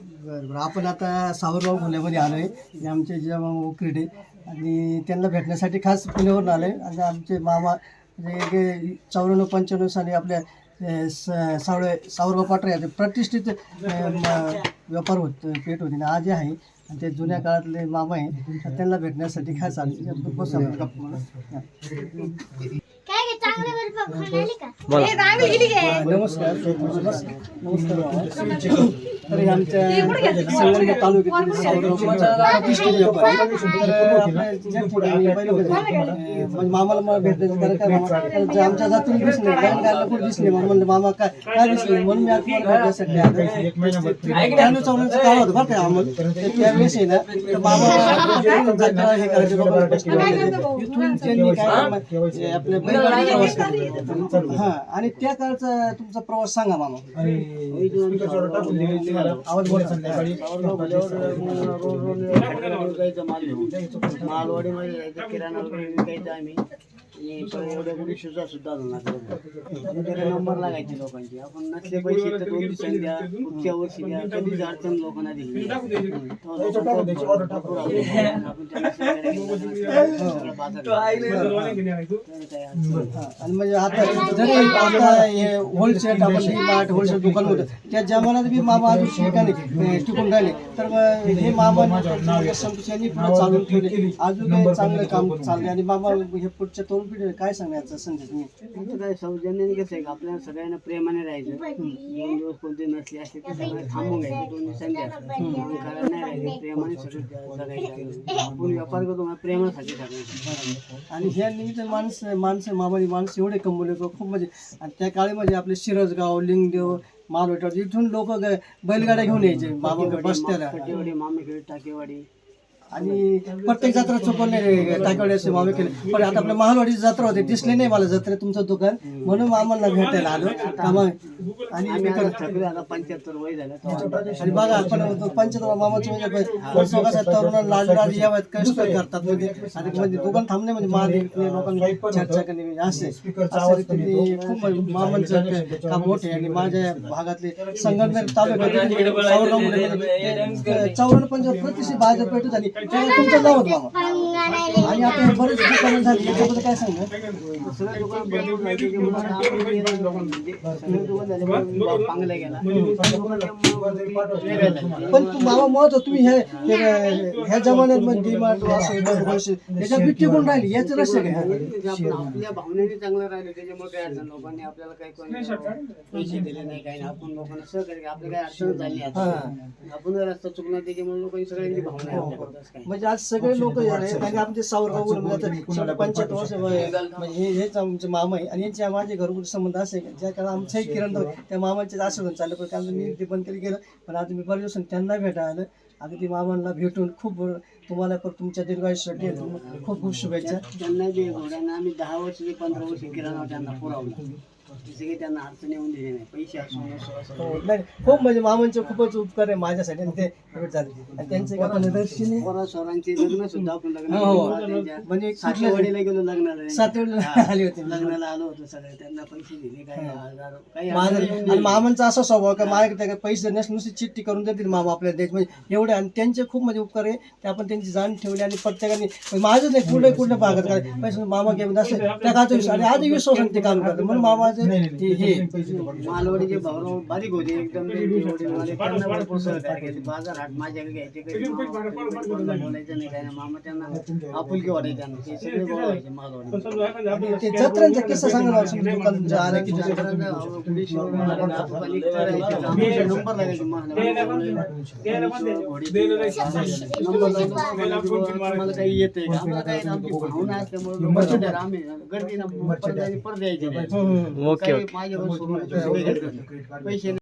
बरं बरं. आपण आता सावरगाव पुण्यामध्ये आलो आहे आमचे जे क्रीडे आणि त्यांना भेटण्यासाठी खास पुण्यावरून आलो आहे आणि आमचे मामा म्हणजे चौऱ्याण्णव पंच्याण्णव साली आपल्या स- सावळे सावरगाव पाटरे याचे प्रतिष्ठित व्यापार होत पेट होती. ना आज आहे. आणि ते जुन्या काळातले मामा आहे तर त्यांना भेटण्यासाठी खास आले बस हा. हा, नमस्कार. तर आमच्या संगमनेर तालुक्यातील मामाला मला भेटायचं कारण काय आमच्या जातून दिसले कारण काय कुठे दिसले? म्हणून म्हणलं मामा काय काय दिसले म्हणून मी आज भेटण्यासाठी आलो. काळ होतं बरं काय आम्हाला. त्यावेळेस आहे ना तर मामा हे करायचे. इथून त्यांनी काय आपल्या. हा आणि त्या काळचा तुमचा प्रवास सांगा मामा. जायचं किराणा वगैरे विकायचं आम्ही सुद्धा सुद्धा नंबर लागायचे लोकांचे आपण नसले पैसे तर दोन दिवसांनी द्या पुढच्या वर्षी द्या कधीच अडचण लोकांना दिली. आपण त्यांना हा, म्हणजे आता जरी आता हे होलसेल आपण मार्ट होलसेल दुकान होतं त्या जमान्यात बी मामा अजून शिकाने टिकून राहिले तर मग हे मामा संतोष यांनी पुढे चालून ठेवले. अजून काही चांगलं काम चाललंय आणि मामा हे पुढच्या तरुण काय सांगायचं संदेश मी? तुमचं काय सौजन्याने कसं आहे का? आपल्याला सगळ्यांना प्रेमाने राहायचं. दोन दिवस कोणते नसले असले तर सगळं थांबून घ्यायचे. दोन दिवसांनी करायला नाही राहायचे. प्रेमाने सगळं जगायचं. आपण व्यापार करतो ना प्रेमासाठी आणि ह्या निमित्त माणसं माणसं मामाची माणसं एवढे कमवले का खूप म्हणजे आणि त्या काळामध्ये आपले शिरसगाव लिंगदेव मारवेटर इथून लोक बैलगाड्या घेऊन यायचे मामा बसत्याला. टाकेवाडी. आणि प्रत्येक जत्रा चुकवले टाकवले असे मामे केले. पण आता आपल्या महालवाडीची जत्रा होते दिसले नाही मला जत्रेत तुमचं दुकान. म्हणून मामाला भेटायला आलो. का मग आणि पंच्याहत्तर वय झालं आणि बघा आपण पंचतोळा मामाचं म्हणजे कसं तरुण लाजराज या वयात कष्ट करतात म्हणजे. आणि म्हणजे दुकान थांबणे म्हणजे विकणे लोकांना चर्चा करणे म्हणजे असे. खूप मामांचं क- काम मोठे आणि माझ्या भागातले संगमनेर तालुक्यात चौऱ्याण्णव पंचावन्न प्रतिष्ठित बाजारपेठ झाली त्यामुळे तुमचं होतं आणि आता हे बरेच दुकानं झाली त्याच्याबद्दल काय सांगा सगळं दुकान त्याच्यामुळे आपण गेलो लोकं सगळं दुकान झाले म्हणून मी बाप पांगला गेला वेगळं झालं. पण तू तुम्ही हे हे- ह्या जमान्यात म्हणजे डीमार्ट याच्या बिट्टी कोण राहिली? याचं रस्ते काय आपण आपल्या भावनेने चांगलं राहिलं त्याच्यामुळे काय अडचण लोकांनी आपल्याला काही कोणी पैसे दिले नाही काही नाही. आपण लोकांना सहकार्य केलं. आपली काही अडचण झाली आता. आपण जर रस्ता चुकला त्याच्यामुळे लोकांनी सगळ्यांची भावना आहे आपल्याबद्दल. असं म्हणजे आज सगळे लोक आणि आमचे सावरगाव वर्ष वय- म्हणजे हे हेच आमचे मामा आहे. आणि यांचे माझे घरगुती संबंध असे आहे, ज्या काळात आमचंही किरण त्या मामांचे आशीर्वाद चाललं पण कारण मी ते बंद केलं गेलं. पण आता मी बरेच दिवसांनी त्यांना भेटायला आलं. अगदी मामांना भेटून खूप तुम्हाला पण तुमच्या दीर्घायुष्यासाठी खूप खूप शुभेच्छा. त्यांना जे घोड्यांना आम्ही दहा वर्ष ते पंधरा वर्ष किराणा त्यांना पुरवला. ते सगळे त्यांना अडचण येऊन दिले नाही. पैसे असो नसो असो हो, नाही खूप म्हणजे मामांचे खूपच उपकार आहे माझ्यासाठी आणि ते भेट झाले. आणि त्यांचे आपण दर्शनी पोरा स्वरांचे लग्न सुद्धा आपण लग्न हो, हो. केलं. त्यांच्या म्हणजे गेलो लग्नाला. आली होती. लग्नाला आलो होतो सगळे. त्यांना पैसे दिले काही हजार काही माझं हजार आणि मामांचा असा स्वभाव का माझ्याकडे काही पैसे नस नुसती चिठ्ठी करून देतील मामा आपल्याला द्यायचे म्हणजे एवढे आणि त्यांचे खूप म्हणजे उपकार आहे. ते आपण त्यांची जाण ठेवली आणि प्रत्येकाने म्हणजे माझं नाही कुठल्या कुठल्या भागात काय? पैसे मामा घेऊन असं त्या काळचा विश्वास आणि आजही विश्वासाने ते काम करतात. म्हणून मामाचे हे हे मालवडीचे भाऊ बारीक होते एकदम ते त्यांना बाज़ार हाट माझ्याकडे घ्यायचे बोलायचं नाही काय मामा त्यांना आपुलकी वाटायचे ते सगळे बोलायचे मालवडी ते जत्रांचा किस्सा सांगा ना समजा दुकान तुमच्या आलं की. नंबर लागायचे मला काही येते आम्हाला काही आमची भावना असल्यामुळे आम्ही गर्दीनं परत नाही. माझ्यावर सोडून पैसे